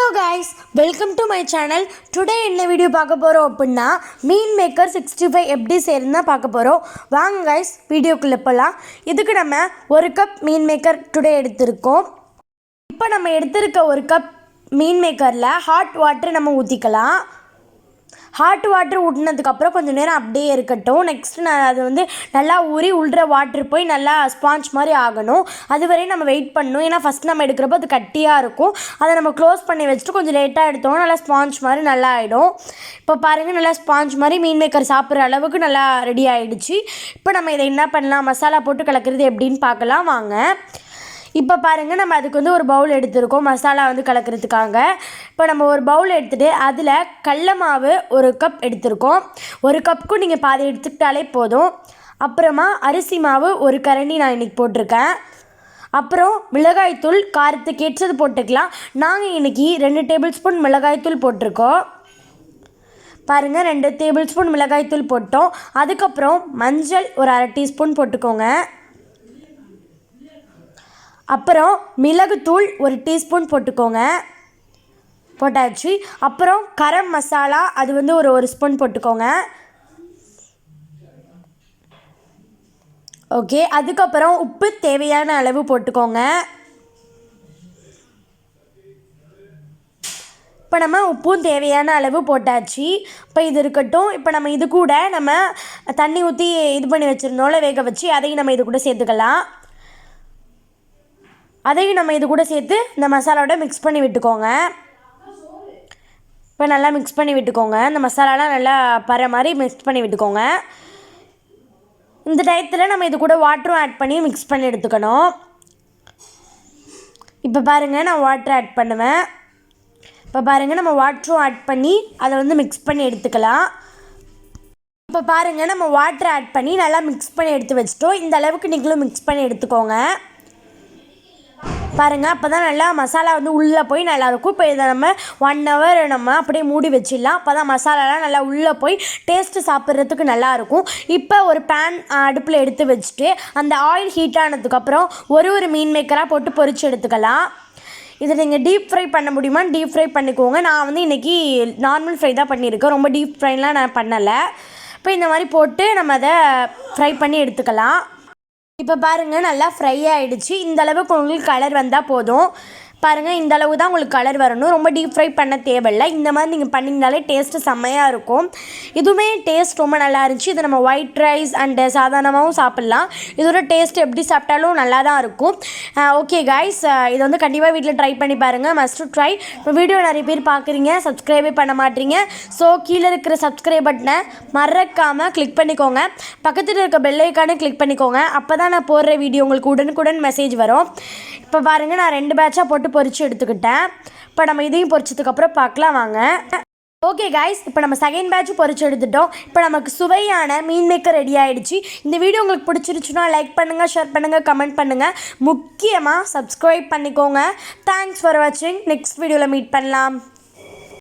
Hello guys welcome to my channel today என்ன video பார்க்க போகிறோம் அப்படின்னா மீன் மேக்கர் சிக்ஸ்டி ஃபைவ் எப்படி செய்யறதுன்னு தான் பார்க்க போகிறோம் வாங்க கைஸ் வீடியோக்குள்ளே போகலாம் இதுக்கு நம்ம ஒரு கப் மீன் மேக்கர் டுடே எடுத்திருக்கோம். இப்போ நம்ம எடுத்திருக்க ஒரு கப் மீன் மேக்கரில் ஹாட் வாட்டர் நம்ம ஊற்றிக்கலாம் ஹாட் வாட்டர் ஊட்டினதுக்கப்புறம் கொஞ்சம் நேரம் அப்படியே இருக்கட்டும். நெக்ஸ்ட் நான் அது வந்து நல்லா ஊறி உள்ற வாட்டர் போய் நல்லா ஸ்பாஞ்ச் மாதிரி ஆகணும். அது வரையும் நம்ம வெயிட் பண்ணணும். ஏன்னா ஃபஸ்ட் நம்ம எடுக்கிறப்போ அது கட்டியாக இருக்கும். அதை நம்ம க்ளோஸ் பண்ணி வச்சுட்டு கொஞ்சம் லேட்டாக எடுத்தோம்னா நல்லா ஸ்பாஞ்ச் மாதிரி நல்லா ஆகிடும் இப்போ பாருங்கள் நல்லா ஸ்பாஞ்ச் மாதிரி மீன் மேக்கர் சாப்பிட்ற அளவுக்கு நல்லா ரெடி ஆகிடுச்சு இப்போ நம்ம இதை என்ன பண்ணலாம்? மசாலா போட்டு கலக்கிறது எப்படின்னு பார்க்கலாம். வாங்க. இப்போ பாருங்கள் நம்ம அதுக்கு வந்து ஒரு பவுல் எடுத்துருக்கோம். மசாலா வந்து கலக்கிறதுக்காக. இப்போ நம்ம ஒரு பவுல் எடுத்துகிட்டு அதில் கடல மாவு ஒரு கப் எடுத்திருக்கோம். ஒரு கப்புக்கும் நீங்கள் பாதி எடுத்துக்கிட்டாலே போதும். அப்புறமா அரிசி மாவு ஒரு கரண்டி நான் இன்றைக்கி போட்டிருக்கேன். அப்புறம் மிளகாய்த்தூள் காரத்துக்கு ஏற்றது போட்டுக்கலாம். நாங்கள் இன்றைக்கி ரெண்டு டேபிள் ஸ்பூன் மிளகாய்த்தூள் போட்டிருக்கோம். பாருங்கள் ரெண்டு டேபிள் ஸ்பூன் மிளகாய்த்தூள் போட்டோம். அதுக்கப்புறம் மஞ்சள் ஒரு அரை டீஸ்பூன் போட்டுக்கோங்க. அப்புறம் மிளகுத்தூள் ஒரு டீஸ்பூன் போட்டுக்கோங்க. போட்டாச்சு. அப்புறம் கரம் மசாலா அது வந்து ஒரு ஒரு ஸ்பூன் போட்டுக்கோங்க. ஓகே. அதுக்கப்புறம் உப்பு தேவையான அளவு போட்டுக்கோங்க. இப்போ நம்ம உப்பும் தேவையான அளவு போட்டாச்சு. இப்போ இது இருக்கட்டும். இப்போ நம்ம இது கூட நம்ம தண்ணி ஊற்றி இது பண்ணி வச்சுருந்தோம்ல வேக வச்சு அதையும் நம்ம இது கூட சேர்த்துக்கலாம். அதையும் நம்ம இது கூட சேர்த்து இந்த மசாலாவோட மிக்ஸ் பண்ணி விட்டுக்கோங்க. இப்போ நல்லா மிக்ஸ் பண்ணி விட்டுக்கோங்க. இந்த மசாலாலாம் நல்லா பர மாதிரி மிக்ஸ் பண்ணி விட்டுக்கோங்க. இந்த டயத்தில் நம்ம இது கூட வாட்டரும் ஆட் பண்ணி மிக்ஸ் பண்ணி எடுத்துக்கணும். இப்போ பாருங்கள் நான் வாட்டர் ஆட் பண்ணுவேன். இப்போ பாருங்கள் நம்ம வாட்டரும் ஆட் பண்ணி அதை வந்து மிக்ஸ் பண்ணி எடுத்துக்கலாம். இப்போ பாருங்கள் நம்ம வாட்டர் ஆட் பண்ணி நல்லா மிக்ஸ் பண்ணி எடுத்து வச்சிட்டோம். இந்த அளவுக்கு நீங்களும் மிக்ஸ் பண்ணி எடுத்துக்கோங்க. பாருங்கள் அப்போ தான் நல்லா மசாலா வந்து உள்ளே போய் நல்லாயிருக்கும் இப்போ இதை நம்ம ஒன் ஹவர் நம்ம அப்படியே மூடி வச்சிடலாம். அப்போ தான் மசாலாலாம் நல்லா உள்ளே போய் டேஸ்ட்டு சாப்பிட்றதுக்கு நல்லாயிருக்கும் இப்போ ஒரு பேன் அடுப்பில் எடுத்து வச்சுட்டு அந்த ஆயில் ஹீட் ஆனதுக்கப்புறம் ஒரு ஒரு மீன் மேக்கராக போட்டு பொறிச்சு எடுத்துக்கலாம். இதை நீங்கள் டீப் ஃப்ரை பண்ண முடியுமா? டீப் ஃப்ரை பண்ணிக்கோங்க. நான் வந்து இன்றைக்கி நார்மல் ஃப்ரை தான் பண்ணியிருக்கேன். ரொம்ப டீப் ஃப்ரைலாம் நான் பண்ணலை. இப்போ இந்த மாதிரி போட்டு நம்ம அதை ஃப்ரை பண்ணி எடுத்துக்கலாம். இப்போ பாருங்கள் நல்லா ஃப்ரை ஆகிடுச்சு இந்தளவுக்கு உங்களுக்கு கலர் வந்தால் போதும். பாருங்கள் இந்த அளவு தான் உங்களுக்கு கலர் வரணும். ரொம்ப டீப் ஃப்ரை பண்ண தேவையில்லை. இந்த மாதிரி நீங்கள் பண்ணிங்கனாலே டேஸ்ட்டு செம்மையாக இருக்கும். இதுவுமே டேஸ்ட் ரொம்ப நல்லா இருந்துச்சு. இது நம்ம ஒயிட் ரைஸ் அண்டு சாதாரணமாகவும் சாப்பிட்லாம். இதோட டேஸ்ட் எப்படி சாப்பிட்டாலும் நல்லா தான் இருக்கும் ஓகே காய்ஸ் இதை வந்து கண்டிப்பாக வீட்டில் ட்ரை பண்ணி பாருங்கள் மஸ்ட் ட்ரை இப்போ வீடியோ நிறைய பேர் பார்க்குறீங்க சப்ஸ்கிரைபே பண்ண மாட்டீங்க. ஸோ கீழே இருக்கிற சப்ஸ்கிரைப் பட்டனை மறக்காமல் கிளிக் பண்ணிக்கோங்க. பக்கத்தில் இருக்க பெல்லைக்கானு கிளிக் பண்ணிக்கோங்க. அப்போ தான் நான் போடுற வீடியோ உங்களுக்கு உடனுக்குடன் மெசேஜ் வரும். இப்போ பாருங்கள் நான் ரெண்டு பேட்சாக போட்டு பொரிச்சு எடுத்துக்கிட்டேன். இப்போ நம்ம இதையும் பொரிச்சதுக்கப்புறம் பார்க்கலாம் வாங்க. ஓகே காய்ஸ் இப்போ நம்ம செகண்ட் பேட்ச் பொரிச்சு எடுத்துட்டோம். இப்போ நமக்கு சுவையான மீன் மேக்கர் ரெடி ஆகிடுச்சு இந்த வீடியோ உங்களுக்கு பிடிச்சிருச்சுன்னா லைக் பண்ணுங்கள் ஷேர் பண்ணுங்கள் கமெண்ட் பண்ணுங்கள் முக்கியமாக சப்ஸ்கிரைப் பண்ணிக்கோங்க. தேங்க்ஸ் ஃபார் வாட்சிங் நெக்ஸ்ட் வீடியோவில் மீட் பண்ணலாம்.